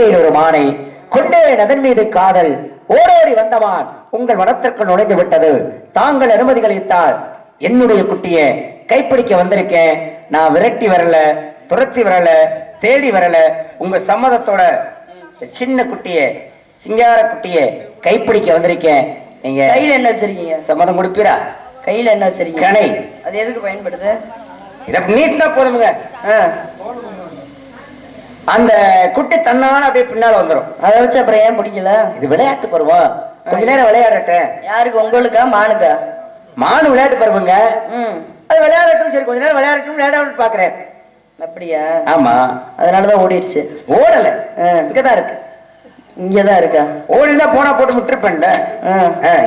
கண்டேன் ஒரு மானை கொண்டேன் அதன் மீது காதல். ஓடோடி வந்தவான் உங்கள் வனத்திற்குள் நுழைந்து விட்டது. தாங்கள் அனுமதி அளித்தால் என்னுடைய குட்டியை கைப்பிடிக்க வந்திருக்கேன். நான் விரட்டி வரல துரத்தி வரல தேடி வரல உங்க சம்மதத்தோட சின்ன குட்டியை சிங்கார குட்டியை கைப்பிடிக்க வந்திருக்கேன். நீங்க கையில என்ன வச்சிருக்கீங்க? சம்மதம் கொடுப்பீரா? கையில என்ன வச்சிருக்கீங்க? கணை. அது எதுக்கு பயன்படுது? இதை நீட்னா போதுமுங்க. ஆ, அந்த குட்டி தன்னால அப்படியே பின்னால வந்துரும். அதை வச்சு அப்புறம் ஏன் பிடிக்கல? இது விளையாட்டு பருவம். கொஞ்ச நேரம் விளையாடட்டேன் யாருக்கு? உங்களுக்கா? மானுக்கா? மானு விளையாட்டு பருவங்க. அது விளையாடட்டும். சரி கொஞ்ச நேரம் விளையாடட்டும். விளையாடட்டும் பாக்குறேன். அப்படியா? ஆமா. அதனாலதான் ஓடிடுச்சு. ஓடல. இங்கதான் இருக்கு. இங்கதான் இருக்கா? ஓடினா போனா போட்டு விட்டுருப்பேன்ல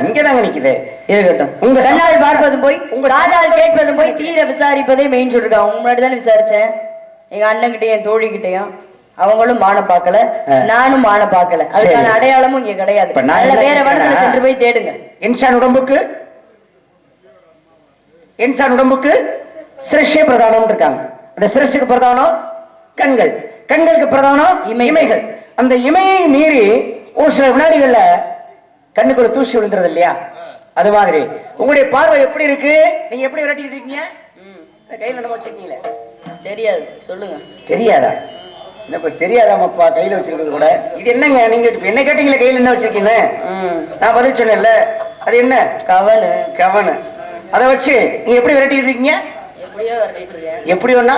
இங்கதாங்க நிக்குது. இருக்கட்டும். உங்க கண்ணால் பார்ப்பதும் போய் உங்க காதால் கேட்பதும் போய் தீர விசாரிப்பதே மெயின் சொல்லிருக்காங்க. முன்னாடி தானே விசாரிச்சேன். எங்க அண்ணன் கிட்டயும் என் தோழி கிட்டயும் அவங்களும் மான பார்க்கல. நானும் மான பார்க்கல. அதுக்கான. அடையாளமும் இங்க கிடையாது. வேற கேக்குறேன்னா- சென்று போய் தேடுங்க. இன்சான் உடம்புக்கு இன்சான் உடம்புக்கு சிரஷே பிரதானம் இருக்காங்க. அந்த சிரஷுக்கு பிரதானம் கண்கள். கண்களுக்கு பிரதானம் இமை. இமைகள். அந்த இமையை மீறி ஒரு சில வினாடிகள்ல கண்ணுக்குள்ள தூசி விழுந்துறது இல்லையா? அது மாதிரி. உங்களுடைய பார்வை எப்படி இருக்கு? நீங்க எப்படி விரட்டிட்டு இருக்கீங்க? கையில நம்ம வச்சிருக்கீங்களே. தெரியாது. சொல்லுங்க. தெரியாதா? என்னப்பா தெரியாதாமப்பா கையில வச்சிருக்கிறது கூட? இது என்னங்க? நீங்க என்ன கேட்டீங்களே கையில என்ன வச்சிருக்கீங்க? நான் பதில் சொன்னேன்ல. அது என்ன? கவனு. கவனு. அதை வச்சு நீங்க எப்படி விரட்டிட்டு இருக்கீங்க? எப்படியோ விரட்டிட்டு இருக்கேன். எப்படி வேணா?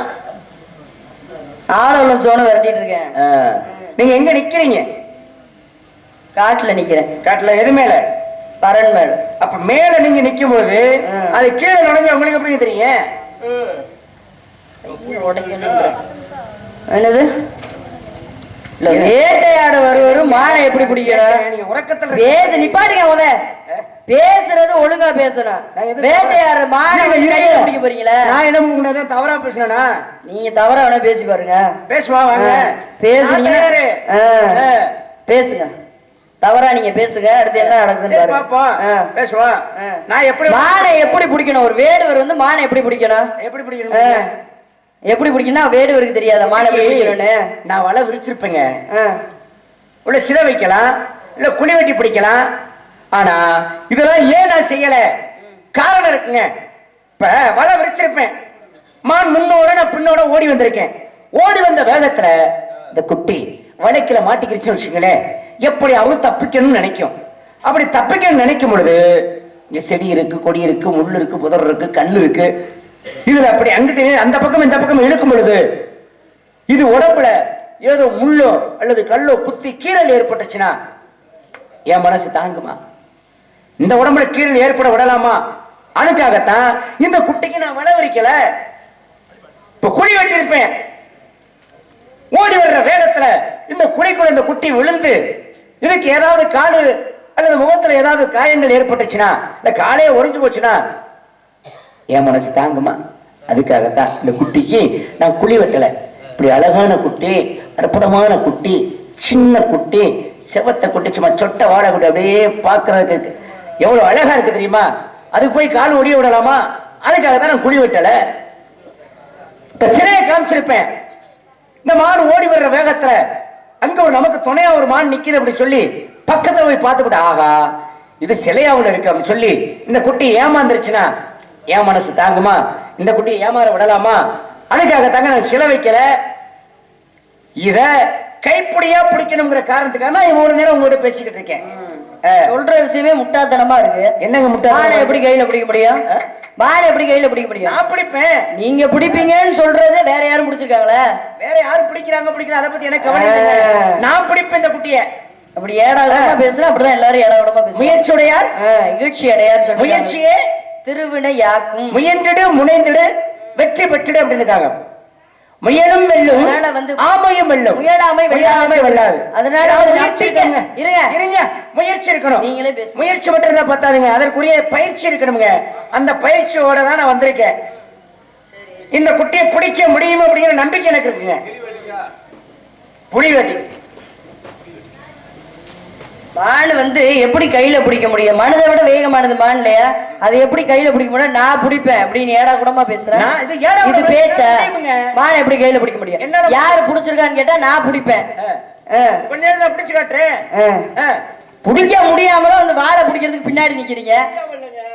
ஆளவளம் சோன விரட்டிட்டு இருக்கேன். நீங்க எங்க நிக்கிறீங்க? காட்டுல நிக்கிறேன். காட்டுல எது மேல? பரன் மேல. அப்ப மேல நீங்க நிக்கும் போது. அது கீழே நுழைஞ்சு உங்களுக்கு எப்படி தெரியும்? என்னது? இல்ல வேட்டையாட வருவரும் மானை எப்படி நீங்க உறக்கத்துல பேச நிப்பாட்டுங்க முத பேசுறது ஒழுங்கா பேசணும் நான் எது வேட்டையாட மானை. பிடிக்க போறீங்களா? நான் என்ன உங்களை தவறா பேசுனா நீங்க தவறா வேணா பேசி பாருங்க. பேசுவா வாங்க. ஆ. பேசுங்க. தவறா நீங்க பேசுங்க அடுத்து என்ன நடக்குதுன்னு ஆ. நான் எப்படி மானை எப்படி பிடிக்கணும்? ஒரு வேடுவர் வந்து மானை எப்படி பிடிக்கணும்? எப்படி. பிடிக்கணும்? எப்படி பிடிக்கணும் வேடுவருக்கு தெரியாத எப்படி பிடிக்கணும்னு நான் வலை விரிச்சிருப்பேங்க. உள்ள சிலை வைக்கலாம் இல்ல குழி வெட்டி பிடிக்கலாம். ஆனா இதெல்லாம் ஏன் நான் செய்யல? காரணம் இருக்குங்க. இப்ப வலை விரிச்சிருப்பேன். மான் முன்னோட நான் பின்னோட ஓடி வந்திருக்கேன். ஓடி வந்த வேகத்துல இந்த குட்டி வலைக்குள்ள மாட்டிக்கிருச்சுன்னு வச்சுங்களேன் எப்படியாவது தப்பிக்கணும்னு நினைக்கும். அப்படி தப்பிக்கணும்னு நினைக்கும் பொழுது இங்க செடி இருக்கு கொடி இருக்கு முள் இருக்கு புதர் இருக்கு கல் இருக்கு இதுல அப்படி அங்கிட்ட அந்த பக்கம் இந்த பக்கம் இழுக்கும் பொழுது இது உடம்புல ஏதோ முள்ளோ அல்லது கல்லோ குத்தி கீழே ஏற்பட்டுச்சுன்னா என் மனசு தாங்குமா? இந்த உடம்புல கீழே ஏற்பட விடலாமா? அதுக்காகத்தான் இந்த குட்டிக்கு நான் வளவரிக்கல இப்ப குழி வெட்டியிருப்பேன். ஓடி வர்ற வேகத்துல இந்த குழிக்குள்ள இந்த குட்டி விழுந்து இதுக்கு ஏதாவது காலு அல்லது முகத்துல ஏதாவது காயங்கள் ஏற்பட்டுச்சுன்னா இந்த காலே உறைஞ்சு போச்சுன்னா என் மனசு தாங்குமா? அதுக்காகத்தான் இந்த குட்டிக்கு நான் குழி வெட்டலை. இப்படி அழகான குட்டி அற்புதமான குட்டி சின்ன குட்டி செவத்தை குட்டி சும்மா சொட்ட வாழை குட்டி அப்படியே பார்க்கறதுக்கு எவ்வளவு அழகா இருக்கு தெரியுமா? அதுக்கு போய் கால் ஒடிய விடலாமா? அதுக்காக தான் நான் குழி வெட்டலை. இப்போ சிலையை காமிச்சிருப்பேன். இந்த மான் ஓடி வர்ற வேகத்துல அங்கே ஒரு நமக்கு துணையா ஒரு மான் நிற்கிது அப்படின்னு சொல்லி பக்கத்தில் போய் பார்த்துக்கிட்டு ஆகா இது சிலையாவில் இருக்கு அப்படின்னு சொல்லி இந்த குட்டி ஏமாந்துருச்சுன்னா என் மனசு தாங்குமா? இந்த குட்டியை ஏமாற விடலாமா? அதுக்காக தாங்க நான் சிலை வைக்கல. இத கைப்பிடியா பிடிக்கணுங்கிற காரணத்துக்காக நான் இவ்வளவு நேரம் உங்ககிட்ட பேசிக்கிட்டு இருக்கேன். சொல்ற விஷயமே முட்டாள்தனமா இருக்கு. என்னங்க முட்டை எப்படி கையில பிடிக்க முடியும்? மானை எப்படி கையில பிடிக்க முடியும்? நான் பிடிப்பேன். நீங்க பிடிப்பீங்கன்னு சொல்றது வேற யாரும் பிடிச்சிருக்காங்களே? வேற யாரு பிடிக்கிறாங்க பிடிக்கல? அதை பத்தி எனக்கு கவலை. நான் பிடிப்பேன் இந்த குட்டியை. அப்படி ஏடாவிடமா பேசுனா அப்படிதான் எல்லாரும் ஏடாவிடமா பேசுவாங்க. முயற்சியுடையார். இகழ்ச்சி அடையார் முயற்சியே திருவினை யாக்கும். முயன்றிடு முனைந்திடு வெற்றி பெற்றிடு அப்படின்னு முயலும் வெல்லும் ஆமையும் வெல்லும். முயலாமை முயலாமை வெல்லாது. அதனால இருங்க. இருங்க. முயற்சி இருக்கணும். நீங்களே. முயற்சி மட்டும் இருந்தா பத்தாதுங்க. அதற்குரிய பயிற்சி இருக்கணுங்க. அந்த பயிற்சியோட தான் நான் வந்திருக்கேன். இந்த குட்டியை பிடிக்க முடியும் அப்படிங்கிற நம்பிக்கை எனக்கு இருக்குங்க. புலி வெட்டி மான் வந்து எப்படி கையில பிடிக்க முடியும்? மனதை விட வேகமானது மான் இல்லையா? அது எப்படி கையில பிடிக்க முடியும் நான் பிடிப்பேன் அப்படின்னு ஏடா கூடமா பேசுறேன் இது பேச்ச. மான் எப்படி கையில பிடிக்க முடியும்? யாரு பிடிச்சிருக்கான்னு கேட்டா நான் பிடிப்பேன். பிடிச்சு காட்டுறேன். பிடிக்க முடியாம தான் அந்த வாழை பிடிக்கிறதுக்கு பின்னாடி நிக்கிறீங்க?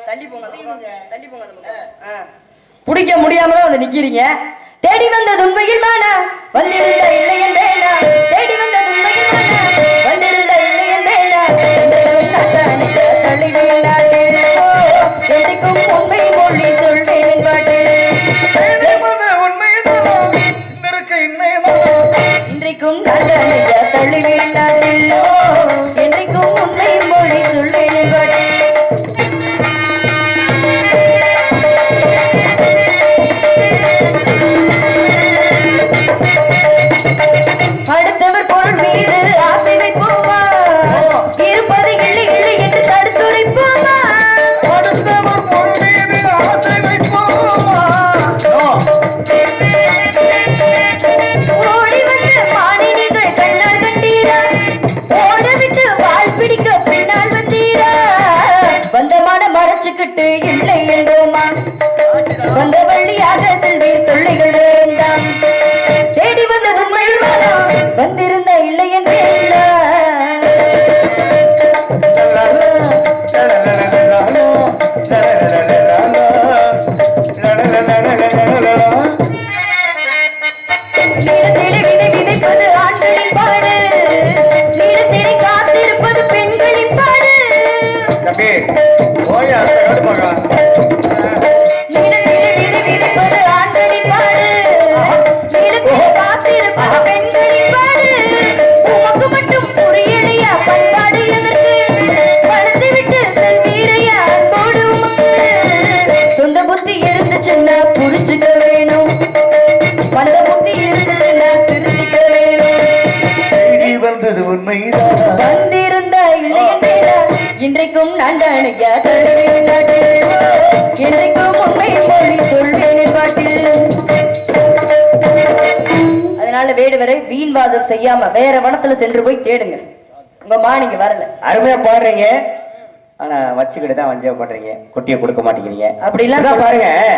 தள்ளி போங்க. தள்ளி போங்க. பிடிக்க முடியாம தான் வந்து நிக்கிறீங்க? தேடி வந்த உண்மையில் மானா? வந்திருந்த இல்லை என்பேனா தேடி வந்த உண்மையில் என்றைக்கும் வேடுவரை வீண் வாதம் செய்யாம வேற வனத்துல சென்று போய் தேடுங்க. உங்க மா நீங்க வரல. அருமையா பாடுறீங்க. ஆனா வச்சுக்கிட்டு தான் வஞ்சகம் பண்றீங்க. குட்டியை கொடுக்க மாட்டேங்கிறீங்க. அப்படிலாம் இதான் சொல்ல- பாருங்க.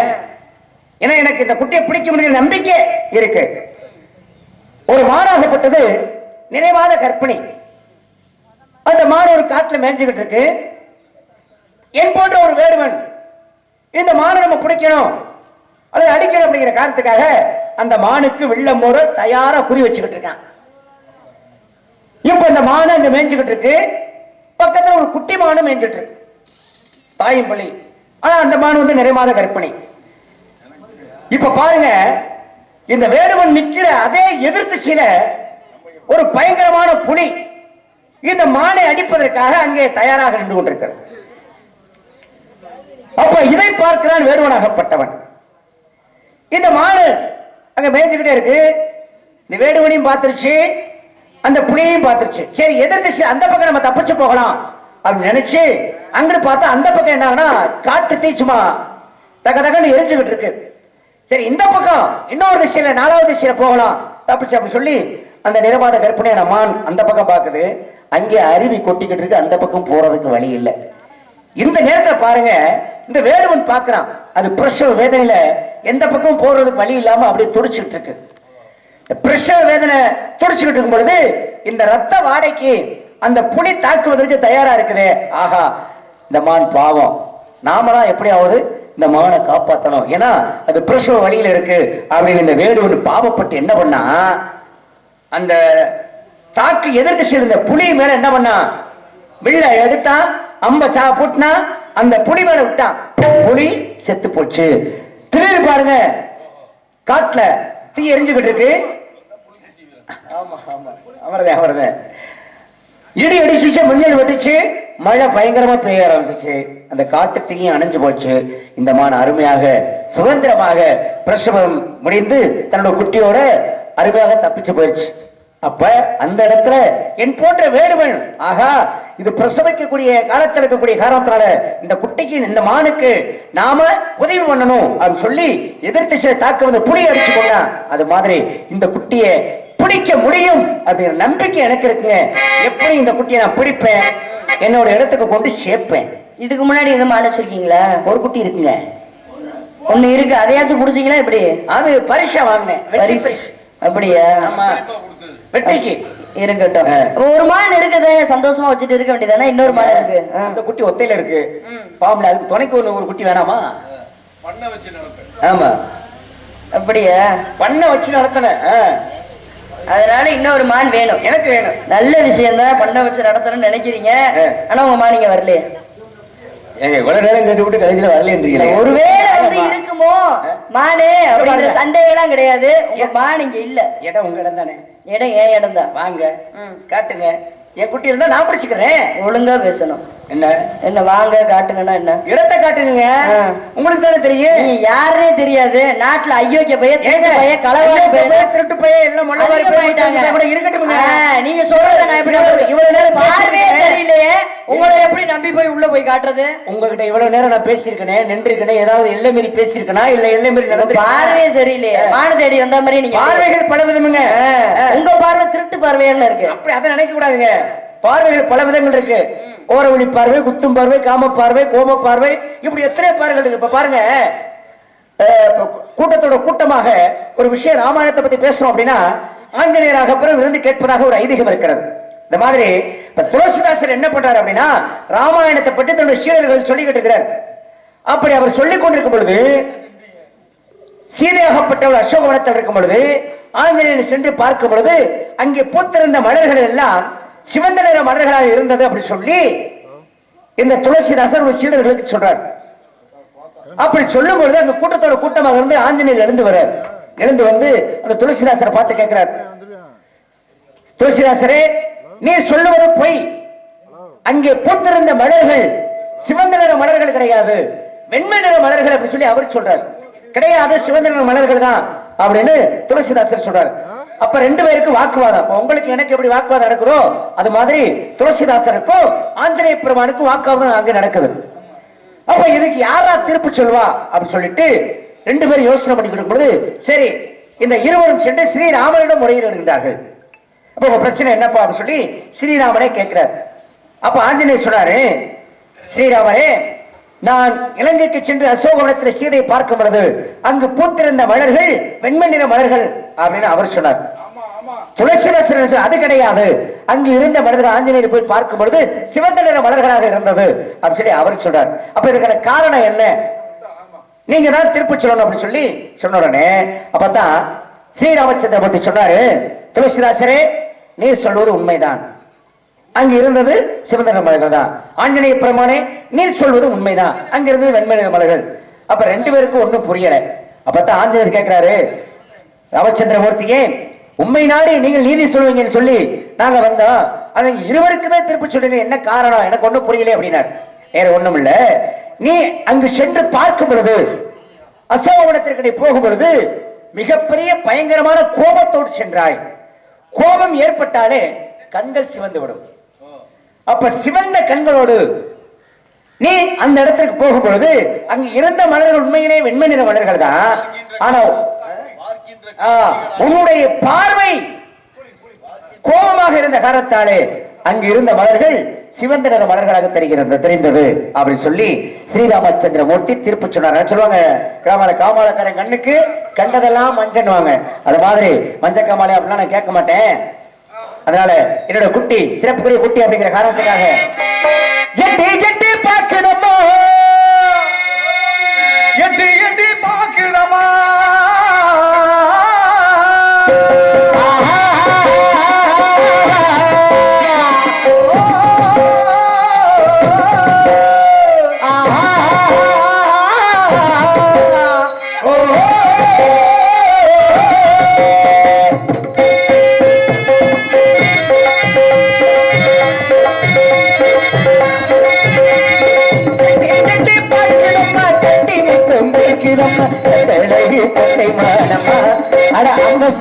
ஏன்னா எனக்கு இந்த குட்டியை பிடிக்க முடியுற நம்பிக்கை இருக்கு. ஒரு மாடாகப்பட்டது நிறைவாத கற்பிணி அந்த மாடு ஒரு காட்டுல மேய்ஞ்சுக்கிட்டு இருக்கு. என் போன்ற ஒரு வேடுவன் இந்த மானை நம்ம பிடிக்கணும். அல்லது அடிக்கணும் அப்படிங்கிற காரணத்துக்காக அந்த மானுக்கு வெள்ளம் போற தயாரா குறி வச்சுக்கிட்டு இருக்கான். இப்ப இந்த மானை அங்க மேய்ஞ்சுக்கிட்டு இருக்கு. பக்கத்துல ஒரு குட்டி மானும் மேய்ஞ்சிட்டு இருக்கு. தாயும் பள்ளி ஆனா அந்த மான் வந்து நிறைமாத கற்பனை. இப்ப பாருங்க இந்த வேடுவன் நிக்கிற அதே எதிர் ஒரு பயங்கரமான புலி இந்த மானை அடிப்பதற்காக அங்கே தயாராக நின்று கொண்டிருக்கிறது. அப்ப இதை பார்க்கிறான் வேடுவனாகப்பட்டவன் இந்த மாடு அங்க மேய்ஞ்சுக்கிட்டே இருக்கு. இந்த வேடுவனையும் பார்த்துருச்சு. அந்த புலியையும் பார்த்துருச்சு. சரி எதிர் திசை அந்த பக்கம் நம்ம தப்பிச்சு போகலாம் அப்படின்னு நினைச்சு அங்கிட்டு பார்த்தா அந்த பக்கம் என்ன ஆகுனா காட்டு தீச்சுமா தக தகன்னு எரிஞ்சுக்கிட்டு இருக்கு சரி இந்த பக்கம் இன்னொரு திசையில நாலாவது திசையில போகலாம். தப்பிச்சு அப்படின்னு சொல்லி அந்த நிறமாத கற்பனையான மான் அந்த பக்கம் பார்க்குது. அங்கே அருவி கொட்டிக்கிட்டு இருக்கு. அந்த பக்கம் போறதுக்கு வழி இல்லை. இந்த நேரத்தை பாருங்க இந்த வேடுவன் பார்க்கறான். அது பிரஷர் வேதனையில எந்த பக்கம் போறதுக்கு வழி இல்லாம அப்படியே துடிச்சுக்கிட்டு இருக்கு. இந்த வேதனை துடிச்சுக்கிட்டு இருக்கும் பொழுது இந்த ரத்த வாடைக்கு அந்த புலி தாக்குவதற்கு தயாரா இருக்குது. ஆஹா இந்த மான் பாவம். நாம தான் எப்படியாவது இந்த மானை காப்பாற்றணும் ஏன்னா அது பிரசவ வழியில் இருக்கு அப்படின்னு இந்த வேடுவன் பாவப்பட்டு என்ன பண்ணா அந்த தாக்கு எதிர்த்து சேர்ந்த புலி மேல என்ன பண்ணா வில்ல எடுத்தான் அம்ப சா போட்டினா அந்த புலி மேல விட்டான் புலி செத்து போச்சு. திடீர்னு பாருங்க காட்டுல தீ எரிஞ்சுக்கிட்டு இருக்கு. அவரதே அவரதே இடி அடிச்சுச்சு மின்னல் வெட்டுச்சு மழை பயங்கரமா பெய்ய ஆரம்பிச்சிச்சு. அந்த காட்டு தீயும் அணைஞ்சு போச்சு. இந்த மான் அருமையாக சுதந்திரமாக பிரசவம் முடிந்து தன்னோட குட்டியோட அருமையாக தப்பிச்சு போயிடுச்சு. அப்ப அந்த இடத்துல என் போன்ற வேடுவன் ஆகா இது பிரசவிக்கக்கூடிய காலத்தில் இருக்கக்கூடிய காரணத்தினால இந்த குட்டிக்கு இந்த மானுக்கு நாம உதவி பண்ணணும் அப்படின்னு சொல்லி எதிர்த்து தாக்க வந்து புலி அடிச்சு கொண்டா அது மாதிரி இந்த குட்டியை பிடிக்க முடியும் அப்படிங்கிற நம்பிக்கை எனக்கு இருக்குங்க. எப்படி இந்த குட்டியை நான் பிடிப்பேன்? என்னோட இடத்துக்கு கொண்டு சேர்ப்பேன். இதுக்கு முன்னாடி எதுவும் மாடு வச்சிருக்கீங்களா? ஒரு குட்டி இருக்குங்க. ஒண்ணு இருக்கு. அதையாச்சும் புடிச்சீங்களா எப்படி? அது பரிசா வாங்கினேன். அப்படியா? ஆமா. வெற்றிக்கு. இருக்கட்டும். ஒரு மான் இருக்குது சந்தோஷமா வச்சுட்டு இருக்க வேண்டியதானே இன்னொரு மான் இருக்கு. அந்த குட்டி ஒத்தையில இருக்கு. பாம்புல அதுக்கு துணைக்கு ஒண்ணு ஒரு குட்டி வேணாமா? ஆமா. அப்படியா? பண்ண வச்சு நடத்தின அதனால இன்னொரு மான் வேணும். எனக்கு வேணும். நல்ல விஷயம் தான் பண்ண வச்சு நடத்தணும்னு நினைக்கிறீங்க. ஆனா உங்க மான் இங்க வரலையே. ஏங்க இவ்வளவு நேரம் கேட்டு விட்டு கடைசியில வரலன்றீங்களே ஒருவேளை வந்து இருக்குமோ மானு அப்படிங்கிற சந்தேகம்லாம் கிடையாது. உங்க மான் இங்க இல்ல. இடம் உங்க இடம் தானே? இடம் ஏன் இடம் தான் வாங்க காட்டுங்க. என் குட்டி இருந்தா நான் பிடிச்சுக்கிறேன். ஒழுங்கா பேசணும். என்ன? என்ன வாங்க காட்டுங்கன்னா என்ன? இடத்தை காட்டுங்க. உங்களுக்கு தானே தெரியும்? நீ யாருனே தெரியாது. நாட்டுல ஐயோக்கிய பைய திருட்டு பைய திருட்டு எல்லாம் போய் கூட இருக்கட்டுமுங்க. ஆ, நீங்க சொல்றத நான் எப்படி நம்புறது? இவ்வளவு நேரம் பார்வையே. சரியில்லையே. உங்களை எப்படி நம்பி போய் உள்ள போய் காட்டுறது? உங்ககிட்ட இவ்வளவு நேரம் நான் பேசியிருக்கேனே நின்றுருக்கேனே ஏதாவது எல்லை மீறி பேசியிருக்கனா இல்ல எல்லை மீறி நடந்து பார்வையே சரியில்லையே. மான தேடி வந்த மாதிரி நீங்க பார்வைகள் பல விதமுங்க. உங்க பார்வை திருட்டு பார்வையால இருக்கு. அப்படி அதை நினைக்க கூடாதுங்க பார்வைகள் பல விதங்கள் இருக்கு. ஓரவழி பார்வை குத்தும் பார்வை காம பார்வை கோப பார்வை இப்படி எத்தனை பார்வைகள் இருக்கு. இப்ப பாருங்க கூட்டத்தோட கூட்டமாக ஒரு விஷயம் ராமாயணத்தை பத்தி பேசுறோம் அப்படின்னா ஆஞ்சநேயராக பிறகு விருந்து கேட்பதாக ஒரு ஐதீகம் இருக்கிறது. இந்த மாதிரி இப்ப துளசிதாசர் என்ன பண்றாரு அப்படின்னா ராமாயணத்தை பற்றி தன்னுடைய சீடர்கள் சொல்லிக்கிட்டு இருக்கிறார் அப்படி அவர் சொல்லிக் கொண்டிருக்கும் பொழுது சீதையாகப்பட்டவள் அசோகவனத்தில் இருக்கும் பொழுது ஆஞ்சநேயனை சென்று பார்க்கும் பொழுது அங்கே பூத்திருந்த மலர்கள் எல்லாம் சிவந்த நிற மலர்களாக இருந்தது அப்படி சொல்லி இந்த துளசிதாசர் ஒரு சீடர்களுக்கு சொல்றார். அப்படி சொல்லும் பொழுது அந்த கூட்டத்தோட கூட்டமாக இருந்து ஆஞ்சநேயர் எழுந்து வர்றார். எழுந்து வந்து அந்த துளசிதாசரை பார்த்து கேட்கிறார். துளசிதாசரே நீ சொல்லுவது பொய். அங்கே பூத்திருந்த மலர்கள் சிவந்த நிற மலர்கள் கிடையாது. வெண்மை நிற மலர்கள் அப்படி சொல்லி அவர் சொல்றார். கிடையாது சிவந்த நிற மலர்கள் தான் அப்படின்னு துளசிதாசர் சொல்றார். அப்ப ரெண்டு பேருக்கு வாக்குவாதம். உங்களுக்கு எனக்கு எப்படி வாக்குவாதம் நடக்குதோ அது மாதிரி துளசிதாசனுக்கும் ஆஞ்சநேய பெருமானுக்கும் வாக்குவாதம் அங்க நடக்குது. அப்ப இதுக்கு யாரா தீர்ப்பு சொல்வா அப்படின்னு சொல்லிட்டு ரெண்டு பேரும் யோசனை பண்ணி கொடுக்கும்போது சரி இந்த இருவரும் சென்று ஸ்ரீராமனிடம் முறையிடுகின்றார்கள் அப்ப உங்க பிரச்சனை என்னப்பா அப்படின்னு சொல்லி ஸ்ரீராமனே கேட்கிறார். அப்ப ஆஞ்சநேயர் சொன்னாரு ஸ்ரீராமனே நான் இலங்கைக்கு சென்று அசோகவனத்தில் சீதையை பார்க்கும் பொழுது அங்கு பூத்திருந்த மலர்கள் வெண்மை நிற மலர்கள் அப்படின்னு அவர் சொன்னார். துளசிதாசன் அது கிடையாது. அங்கு இருந்த மலர்கள் ஆஞ்சநேயர் போய் பார்க்கும் பொழுது சிவந்த நிற மலர்களாக இருந்தது அப்படின்னு சொல்லி அவர் சொல்றார் அப்ப இதுக்கான காரணம் என்ன? நீங்க தான் திருப்பி சொல்லணும் அப்படின்னு சொல்லி சொன்ன உடனே அப்பதான் பற்றி சொன்னாரு துளசிதாசரே நீர் சொல்வது உண்மைதான். அங்கு இருந்தது சிவந்த மலர்கள் தான். ஆஞ்சநேய பெருமானே நீர் சொல்வது உண்மைதான். அங்க இருந்தது வெண்மை மலர்கள் அப்ப ரெண்டு பேருக்கும் ஒண்ணும் புரியல. அப்பதான் ஆஞ்சநேயர் கேட்கிறாரு ராமச்சந்திரமூர்த்தியே உண்மை நாடி நீங்கள் நீதி சொல்லுவீங்கன்னு சொல்லி நாங்க வந்தோம் அது இருவருக்குமே திருப்பி சொல்லுங்க. என்ன காரணம்? எனக்கு ஒன்றும் புரியல அப்படின்னார். வேற ஒண்ணும் இல்ல. நீ அங்கு சென்று பார்க்கும் பொழுது அசோகவனத்திற்கு நீ போகும் பொழுது மிகப்பெரிய பயங்கரமான கோபத்தோடு சென்றாய். கோபம் ஏற்பட்டாலே கண்கள் சிவந்து விடும் அப்ப சிவந்த கண்களோடு நீ அந்த இடத்துக்கு போகும் பொழுது அங்கு இருந்த மலர்கள் உண்மையிலே வெண்மை நிற மலர்கள் தான். ஆனா உன்னுடைய பார்வை கோபமாக இருந்த காரணத்தாலே அங்கு இருந்த மலர்கள் சிவந்த நிற மலர்களாக தெரிகிறது தெரிந்தது அப்படின்னு சொல்லி ஸ்ரீராமச்சந்திரமூர்த்தி தீர்ப்பு சொன்னார். சொல்லுவாங்க? கிராமல காமாலக்காரன் கண்ணுக்கு கண்டதெல்லாம் மஞ்சன்வாங்க அது மாதிரி மஞ்ச காமாலை அப்படின்னா நான் கேட்க மாட்டேன். அதனால என்னோட குட்டி சிறப்புக்குரிய குட்டி அப்படிங்கிற காரணத்துக்காக எட்டி எட்டி பார்க்கணுமோ எட்டி எட்டி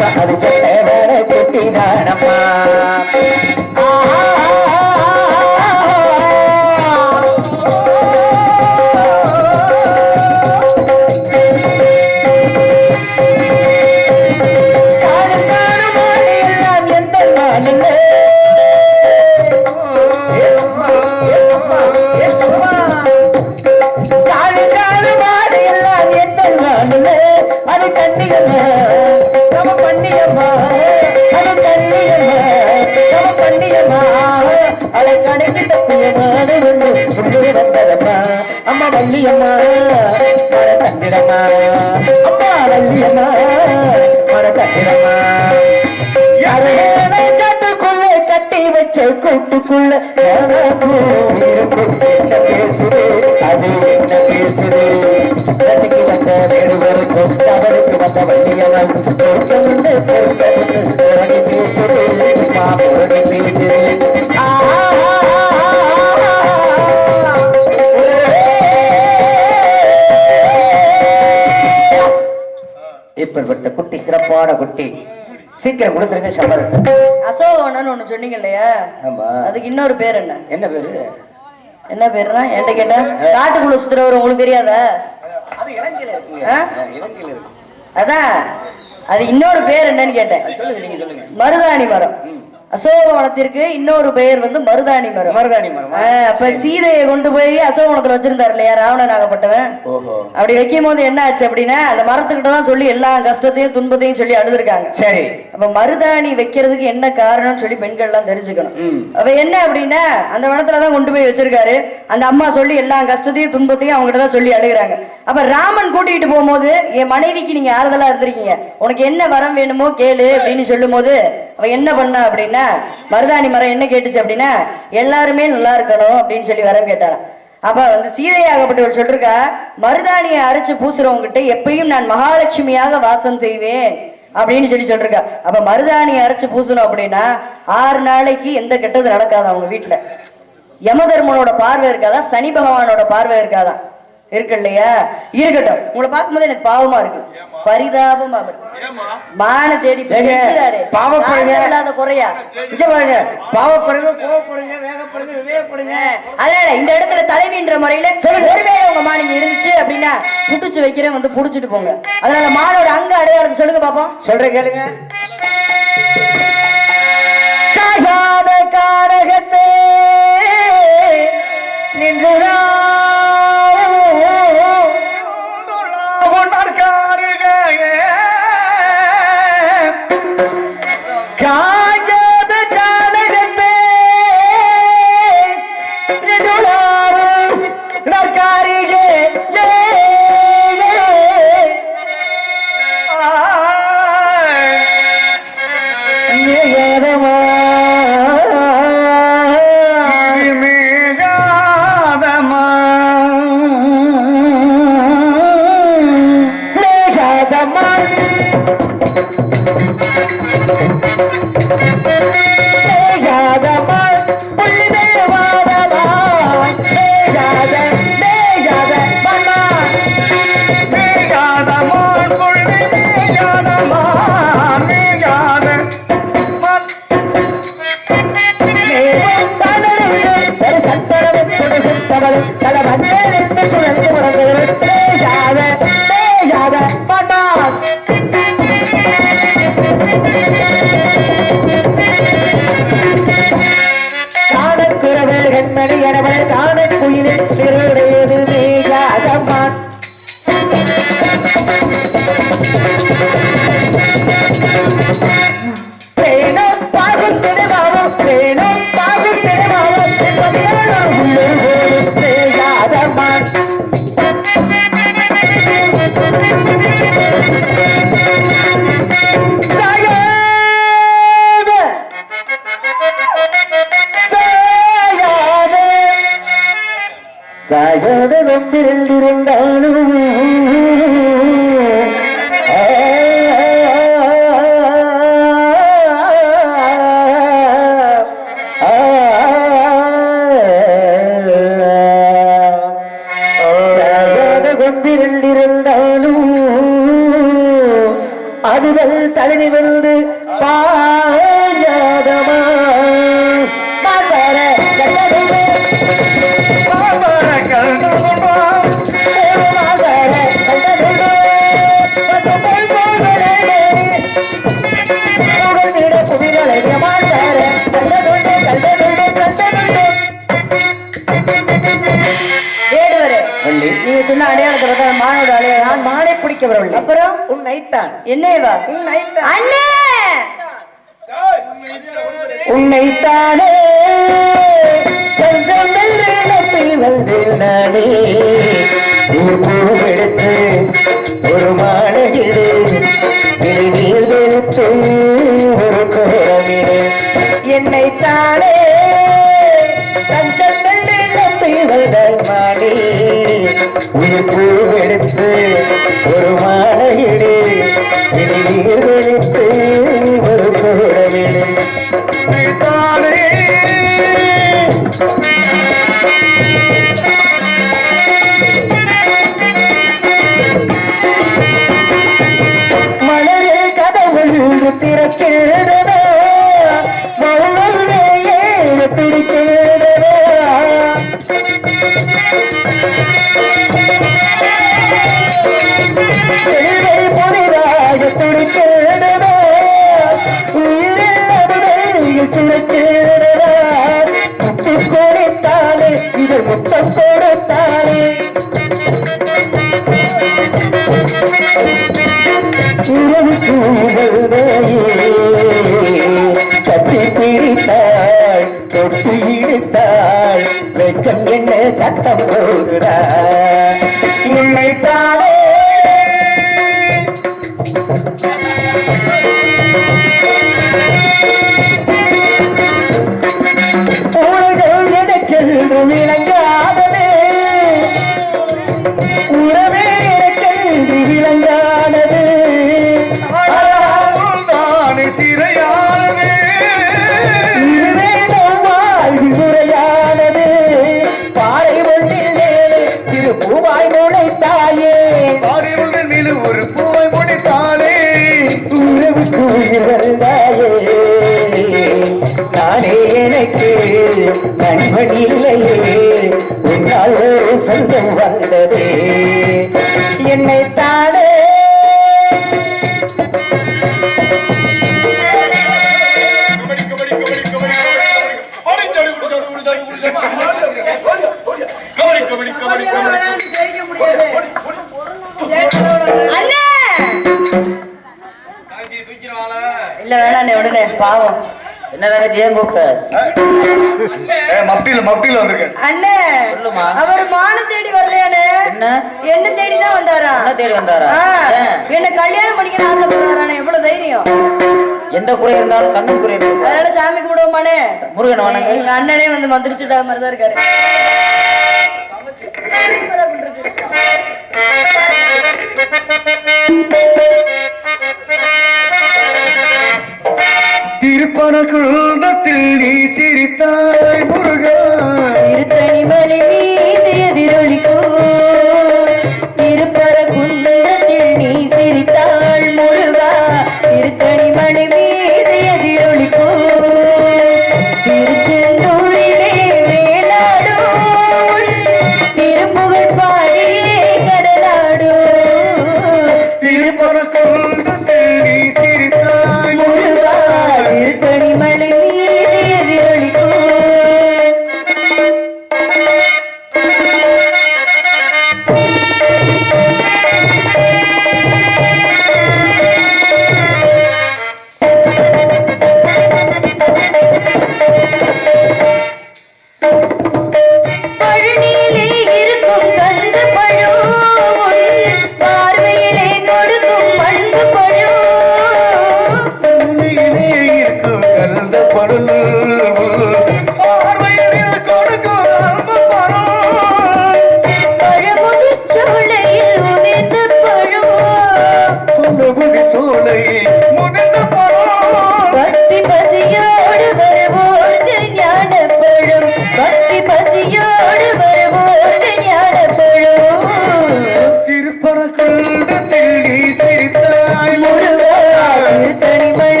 a வள்ளியம்மா மர தந்திரம்மா அம்மா வள்ளியம்மா மர தந்திரம்மா யாரேனை கட்டி வச்ச கூட்டுக்குள்ள பேசுது அது என்ன பேசுது கட்டிக்கு வந்த வேடுவருக்கும் தவறுக்கு வந்த வள்ளியவன் பொருத்தமுண்டு பொருத்தமுண்டு புரணி பேசுது இப்படிப்பட்ட குட்டி சிறப்பான குட்டி. சீக்கிரம் கொடுத்துருங்க சம்பளம் அசோகவனன்னு ஒண்ணு சொன்னீங்க இல்லையா ஆமா. அதுக்கு இன்னொரு பேர் என்ன? என்ன பேரு? என்ன பேருனா என்கிட்ட கேட்டேன் காட்டுக்குள்ள சுத்துறவர் உங்களுக்கு தெரியாதா? அதான். அது இன்னொரு பேர் என்னன்னு கேட்டேன். மருதாணி மரம். அசோகவனத்திற்கு இன்னொரு பெயர் வந்து மருதாணி மரம். மருதாணி மரமா. அப்ப சீதையை கொண்டு போய் அசோகவனத்துல வச்சிருந்தாரு இல்லையா ராவணன் ஆகப்பட்டவன் அப்படி வைக்கும் போது என்ன ஆச்சு அப்படின்னா அந்த மரத்துக்கிட்ட தான் சொல்லி எல்லா கஷ்டத்தையும் துன்பத்தையும் சொல்லி அழுதுருக்காங்க. சரி. அப்ப மருதாணி வைக்கிறதுக்கு என்ன காரணம்னு சொல்லி பெண்கள் எல்லாம் தெரிஞ்சுக்கணும். அவ என்ன அப்படின்னா அந்த வனத்துல தான் கொண்டு போய் வச்சிருக்காரு. அந்த அம்மா சொல்லி எல்லா கஷ்டத்தையும் துன்பத்தையும் அவங்ககிட்ட தான் சொல்லி அழுகுறாங்க. அப்ப ராமன் கூட்டிட்டு போகும்போது என் மனைவிக்கு நீங்க ஆறுதலா இருந்திருக்கீங்க. உனக்கு என்ன வரம் வேணுமோ கேளு அப்படின்னு சொல்லும் போது அவ என்ன பண்ணா அப்படின்னா மருதாணி மரம் என்ன கேட்டுச்சு அப்படின்னா எல்லாருமே நல்லா இருக்கணும் அப்படின்னு சொல்லி வரம் கேட்டாளாம் அப்ப வந்து சீதையாகப்பட்டவர் சொல்லிருக்கா மருதாணியை அரைச்சு பூசுறவங்கிட்ட எப்பயும் நான் மகாலட்சுமியாக வாசம் செய்வேன் அப்படின்னு சொல்லி சொல்லிருக்கா. அப்ப மருதாணியை அரைச்சு பூசணும் அப்படின்னா ஆறு நாளைக்கு எந்த கெட்டது நடக்காது அவங்க வீட்டுல. யமதர்மனோட பார்வை இருக்காதான் சனி பகவானோட பார்வை இருக்காதான் இருக்கு இல்லையா? இருக்கட்டும். உங்களை பார்க்கும்போது எனக்கு பாவமா இருக்கு. பரிதாபமா இருக்கு மான தேடி. பாவப்படுங்க. குறையா? இங்க பாருங்க. பாவப்படுங்க கோவப்படுங்க வேகப்படுங்க விவேகப்படுங்க அதான் இந்த இடத்துல தலைவின்ற முறையில ஒருவேளை உங்க மா நீங்க இருந்துச்சு அப்படின்னா புடிச்சு வைக்கிறேன் வந்து புடிச்சிட்டு போங்க. அதனால மானோட அங்க அடையாளத்தை சொல்லுங்க பாப்போம். சொல்றேன் கேளுங்க. காரகத்தே காகாத மேகதமா வேணும் ஆரம்பிக்கவில்லை அப்புறம்? உன் நைத்தான். என்னேவா உன்னைத்தானே கொஞ்சம் நீர் தொட்டு இழுத்தாய் வெக்கம் என்ன சத்தம் போடுறாய். உன்னை தானே உலகம் எனக்கென்று விளங்காதது Yeah. என்ன தங்கச்சி ஏன் கூப்பிட்ட ஏ மப்டியில மப்டியில வந்திருக்கேன். அண்ணே சொல்லுமா. அவர் மான தேடி வரலையானே என்ன? என்ன தேடி தான் வந்தாரா? என்ன தேடி வந்தாரா? என்ன கல்யாணம் பண்ணிக்கணும் ஆசைப்படுறானே எவ்வளவு தைரியம்? எந்த குறை இருந்தாலும் கண்ணன் குறை இருக்கு. அதனால சாமி கும்பிடுவோமானே முருகன் வணங்கு. எங்க அண்ணனே வந்து மந்திரிச்சுட்டா மாதிரி தான் இருக்காரு. திருப்பனக்குள்ளத்தில் நீ சிரித்தாய் முருகா.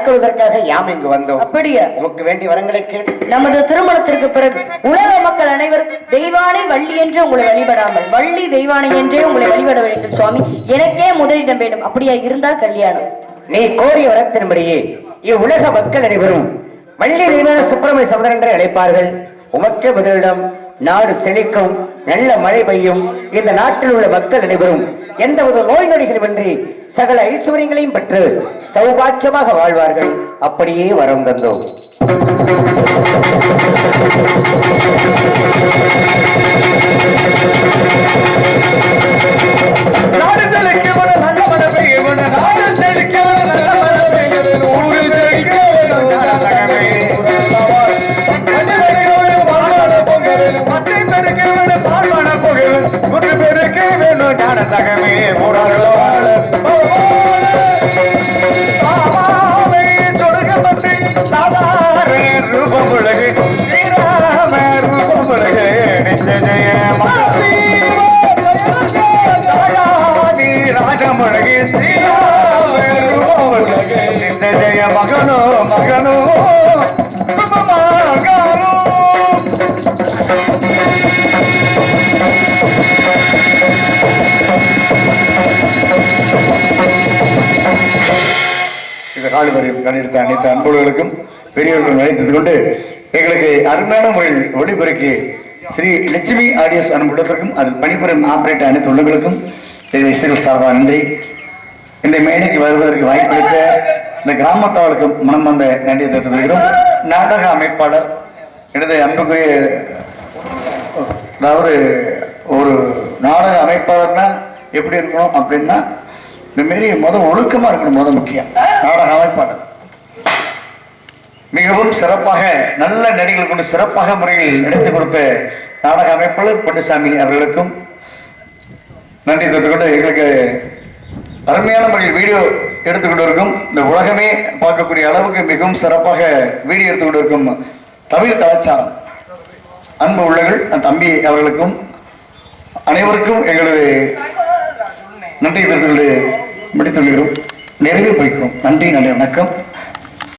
உம்மை ஆட்கொள்வதற்காக யாம் இங்கு வந்தோம். அப்படியா? உமக்கு வேண்டிய வரங்களை நமது திருமணத்திற்கு பிறகு உலக மக்கள் அனைவரும் தெய்வானை வள்ளி என்று உங்களை வழிபடாமல் வள்ளி தெய்வானை என்றே உங்களை வழிபட வேண்டும் சுவாமி. எனக்கே முதலிடம் வேண்டும். அப்படியா இருந்தால் கல்யாணம். நீ கோரிய வரத்தின்படியே இவ்வுலக மக்கள் அனைவரும் வள்ளி தெய்வான சுப்பிரமணிய சமுதர் என்று அழைப்பார்கள். உமக்கே முதலிடம். நாடு செழிக்கும் நல்ல மழை பெய்யும் இந்த நாட்டில் உள்ள மக்கள் அனைவரும் எந்தவித நோய் நொடிகளுமின்றி சகல ஐஸ்வர்யங்களையும் பெற்று சௌபாக்கியமாக வாழ்வார்கள். அப்படியே வரம் தந்தோம். காலை வரையும் கண்டித்த அனைத்து அன்புகளுக்கும் பெரியவர்களும் அழைத்தது கொண்டு எங்களுக்கு அருமையான முறையில் ஒளிபெருக்கி ஸ்ரீ லட்சுமி ஆடியோஸ் அனுப்புவதற்கும் அதில் பணிபுரியும் ஆபரேட்டர் அனைத்து உள்ளங்களுக்கும் எங்கள் இசைகள் சார்பாக நன்றி. இந்த மேடைக்கு வருவதற்கு வாய்ப்பளித்த இந்த கிராமத்தவர்களுக்கு மனம் வந்த நன்றியை தெரிவித்துக் கொள்கிறோம். நாடக அமைப்பாளர் எனது அன்புக்குரிய அதாவது ஒரு நாடக அமைப்பாளர்னா எப்படி இருக்கணும் அப்படின்னா இந்த மாரி மொதல் ஒழுக்கமா இருக்கணும் முத முக்கியம். நாடக அமைப்பாளர். மிகவும் சிறப்பாக நல்ல நடிகர்கள் கொண்டு சிறப்பாக முறையில் நடித்து கொடுத்த நாடக அமைப்பாளர் பொன்னுசாமி அவர்களுக்கும் நன்றி தெரிவித்துக்கொண்டு எங்களுக்கு அருமையான முறையில் வீடியோ எடுத்துக்கொண்டு இருக்கும் இந்த உலகமே பார்க்கக்கூடிய அளவுக்கு மிகவும் சிறப்பாக வீடியோ எடுத்துக்கொண்டு இருக்கும் தமிழ் கலாச்சாரம். அன்பு உள்ளங்கள் தம்பி அவர்களுக்கும் அனைவருக்கும் எங்களது நன்றி தெரிவித்துக்கொண்டு முடித்துள்ளோம் நிறைவே போய்க்கிறோம். நன்றி நன்றி வணக்கம்.